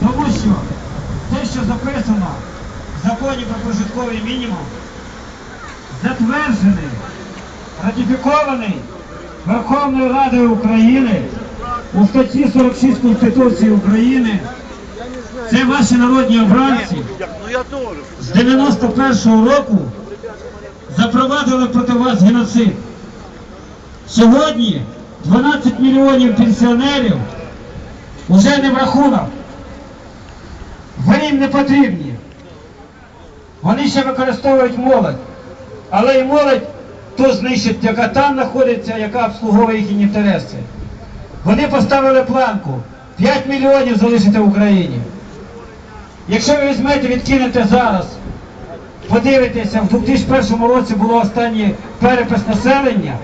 Тому що те, що записано в законі про прожитковий мінімум, затверджений, ратифікований Верховною Радою України у статті 46 Конституції України. Це ваші народні обранці Ну з 91-го року запровадили проти вас геноцид. Сьогодні 12 мільйонів пенсіонерів уже не в рахунок. Ви їм не потрібні. Вони ще використовують молодь. Але і молодь то знищить, яка там знаходиться, яка обслуговує їхні інтереси. Вони поставили планку 5 мільйонів залишити в Україні. Якщо ви візьмете, відкинете зараз, подивитеся, в 2001 році було останній перепис населення,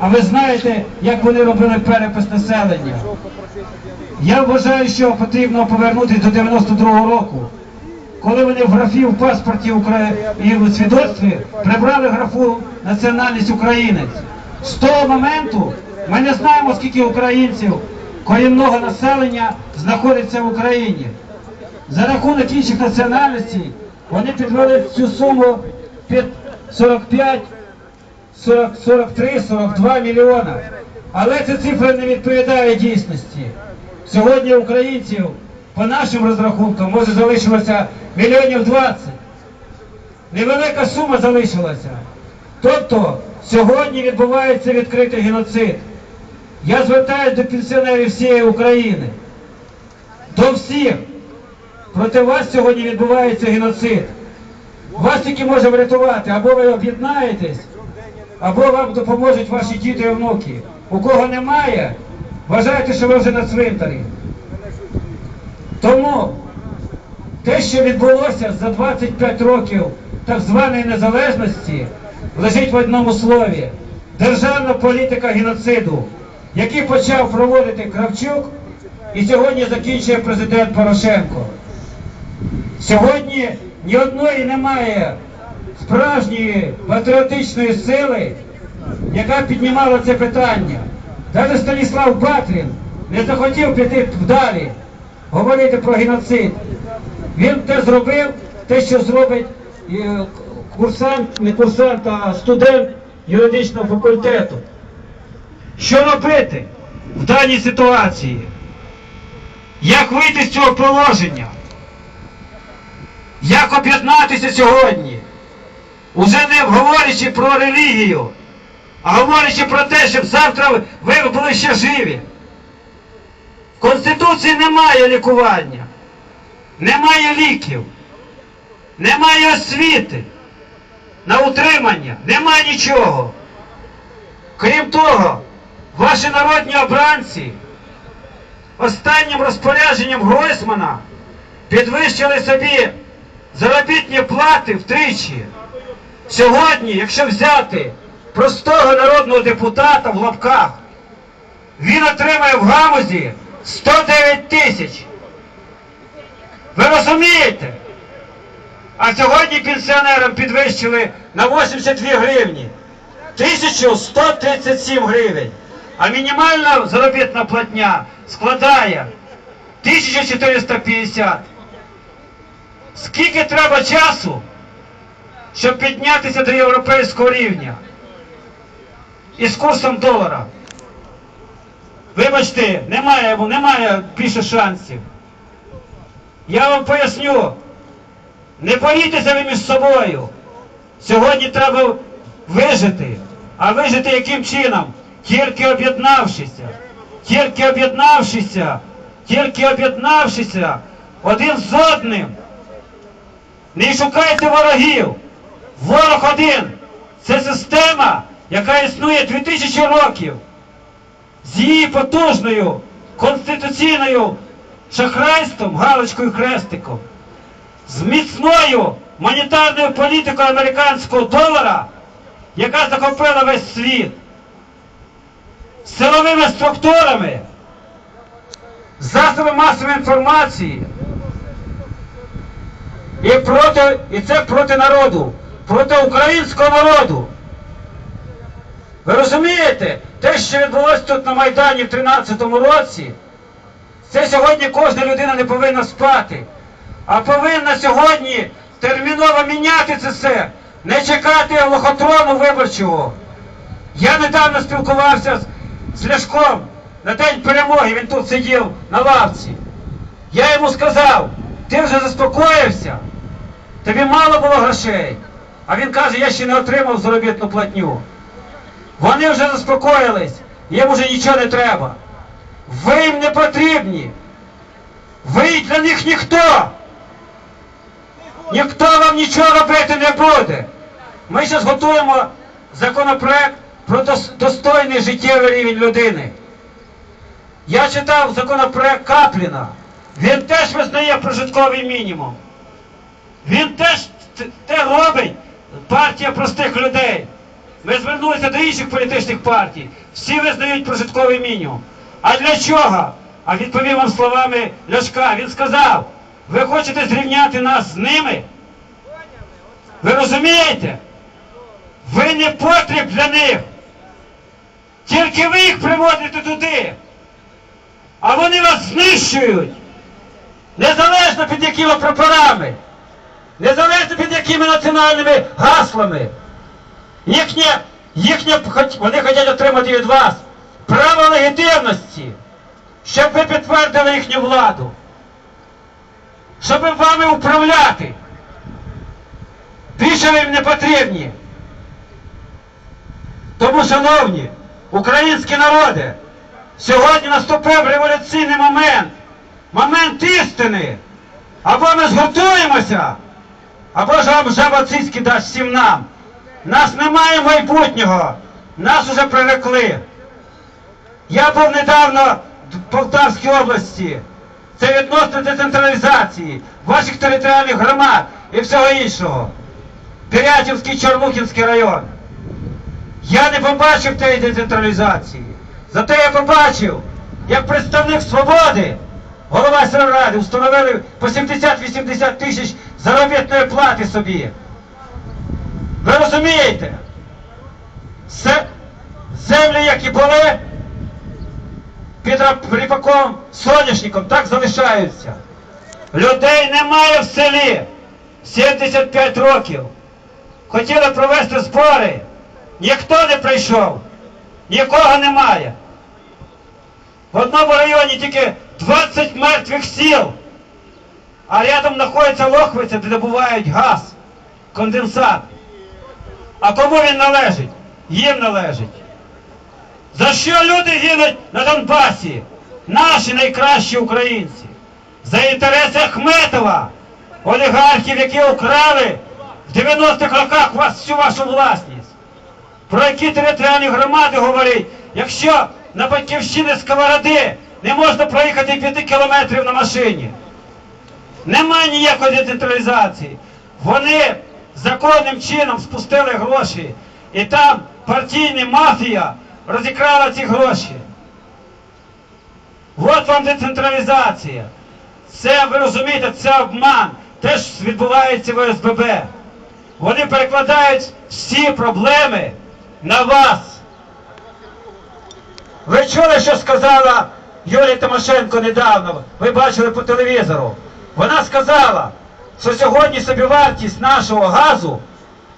а ви знаєте, як вони робили перепис населення. Я вважаю, що потрібно повернутися до 92-го року, коли вони в графі в паспорті і в свідоцтві прибрали графу національність українець. З того моменту ми не знаємо, скільки українців корінного населення знаходиться в Україні. За рахунок інших національностей вони підвели цю суму під 45, 40, 43, 42 мільйона. Але ця цифра не відповідає дійсності. Сьогодні українців, по нашим розрахункам, може залишилося мільйонів 20. Невелика сума залишилася. Тобто сьогодні відбувається відкритий геноцид. Я звертаюся до пенсіонерів всієї України. До всіх. Проти вас сьогодні відбувається геноцид. Вас тільки може врятувати, або ви об'єднаєтесь, або вам допоможуть ваші діти і внуки. У кого немає, вважайте, що ви вже на цвинтарі. Тому те, що відбулося за 25 років так званої незалежності, лежить в одному слові. Державна політика геноциду, який почав проводити Кравчук і сьогодні закінчує президент Порошенко. Сьогодні ні одної немає справжньої патріотичної сили, яка піднімала це питання. Навіть Станіслав Батрін не захотів піти вдалі, говорити про геноцид. Він те зробив, те, що зробить е, курсант, не курсант, а студент юридичного факультету. Що робити в даній ситуації? Як вийти з цього положення? Як об'єднатися сьогодні? Уже не говорячи про релігію, а говорячи про те, щоб завтра ви були ще живі. В Конституції немає лікування, немає ліків, немає освіти на утримання, немає нічого. Крім того, ваші народні обранці останнім розпорядженням Гройсмана підвищили собі заробітні плати втричі. Сьогодні, якщо взяти простого народного депутата в лапках, він отримає в гамузі 109 тисяч. Ви розумієте? А сьогодні пенсіонерам підвищили на 82 гривні. 1137 гривень. А мінімальна заробітна платня складає 1450. Скільки треба часу, щоб піднятися до європейського рівня із курсом долара? Вибачте, немає, немає більше шансів. Я вам поясню, не борітеся ви між собою. Сьогодні треба вижити. А вижити яким чином? Тільки об'єднавшися. Тільки об'єднавшися. Тільки об'єднавшися один з одним. Не шукайте ворогів. Ворог один. Це система, яка існує 2000 років. З її потужною конституційною шахрайством, галочкою хрестиком, з міцною монетарною політикою американського долара, яка захопила весь світ, з силовими структурами, засобами масової інформації. І, проти, і це проти народу, проти українського народу. Ви розумієте, те, що відбулося тут на Майдані в 13-му році, Це сьогодні кожна людина не повинна спати, а повинна сьогодні терміново міняти це все, не чекати лохотрону виборчого. Я недавно спілкувався з, Ляшком на день перемоги, він тут сидів на лавці. Я йому сказав, ти вже заспокоївся, тобі мало було грошей. А він каже, я ще не отримав заробітну платню. Вони вже заспокоїлись, їм вже нічого не треба. Ви їм не потрібні. Ви для них ніхто. Ніхто вам нічого робити не буде. Ми зараз готуємо законопроект про достойний життєвий рівень людини. Я читав законопроект Капліна. Він теж визнає прожитковий мінімум. Він теж те робить партія простих людей. Ми звернулися до інших політичних партій. Всі визнають прожитковий мінімум. А для чого? А відповів вам словами Ляшка. Він сказав: ви хочете зрівняти нас з ними? Ви розумієте? Ви не потріб для них. Тільки ви їх приводите туди. А вони вас знищують. Незалежно під якими прапорами, незалежно під якими національними гаслами. Їхнє, їхнє, вони хочуть отримати від вас право легітимності, щоб ви підтвердили їхню владу, щоб вами управляти. Більше ви їм не потрібні. Тому, шановні, українські народи, сьогодні наступив революційний момент, момент істини. Або ми згуртуємося, або ж вам жаба циськи дасть всім нам. Нас немає майбутнього, нас уже прирекли. Я був недавно в Полтавській області. Це відносно децентралізації ваших територіальних громад і всього іншого. Пирятівський Чорнухінський район. Я не побачив тієї децентралізації. Зате я побачив, як представник свободи, голова сільради, встановили по 70-80 тисяч заробітної плати собі. Ви розумієте? Все, землі, які були під ріпаком, соняшником, так залишаються. Людей немає в селі 75 років. Хотіли провести збори. Ніхто не прийшов, нікого немає. В одному районі тільки 20 мертвих сіл, а рядом знаходиться Лохвиця, де добувають газ, конденсат. А кому він належить? Їм належить. За що люди гинуть на Донбасі? Наші найкращі українці. За інтереси Ахметова, олігархів, які украли в 90-х роках вас всю вашу власність. Про які територіальні громади говорять, якщо на батьківщини сковороди не можна проїхати 5 кілометрів на машині. Немає ніякої децентралізації. Вони законним чином спустили гроші, і там партійна мафія розікрала ці гроші. От вам децентралізація. Це, ви розумієте, це обман. Теж відбувається в ОСББ. Вони перекладають всі проблеми на вас. Ви чули, що сказала Юлія Тимошенко недавно? Ви бачили по телевізору. Вона сказала, що сьогодні собівартість нашого газу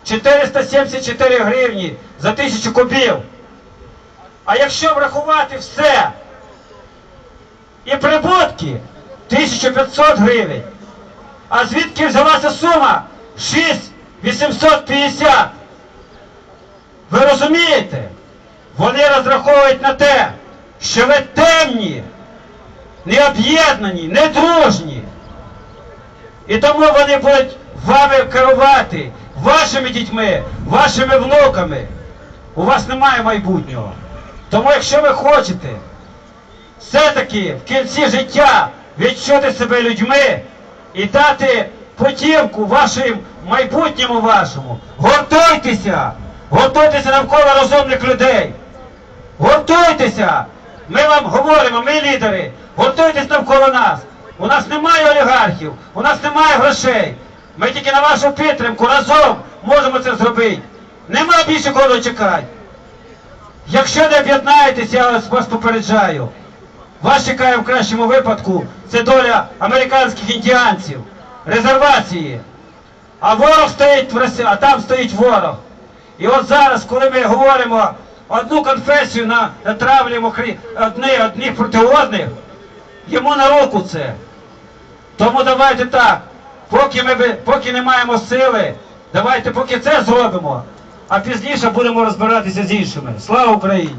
474 гривні за тисячу кубів. А якщо врахувати все і прибутки 1500 гривень. А звідки взялася сума 6850? Ви розумієте? Вони розраховують на те, що ви темні, не об'єднані, не дружні. І тому вони будуть вами керувати, вашими дітьми, вашими внуками. У вас немає майбутнього. Тому якщо ви хочете все-таки в кінці життя відчути себе людьми і дати потівку вашим майбутньому вашому, готуйтеся! Готуйтеся навколо розумних людей! Готуйтеся! Ми вам говоримо, ми лідери, готуйтесь навколо нас. У нас немає олігархів, у нас немає грошей. Ми тільки на вашу підтримку разом можемо це зробити. Нема більше кого чекати. Якщо не об'єднаєтесь, я вас, попереджаю. Вас чекає в кращому випадку це доля американських індіанців, резервації. А ворог стоїть в Росії, а там стоїть ворог. І от зараз, коли ми говоримо одну конфесію на, натравлюємо одні, одних проти одних, йому на руку це. Тому давайте так, поки ми поки не маємо сили, давайте поки це зробимо, а пізніше будемо розбиратися з іншими. Слава Україні!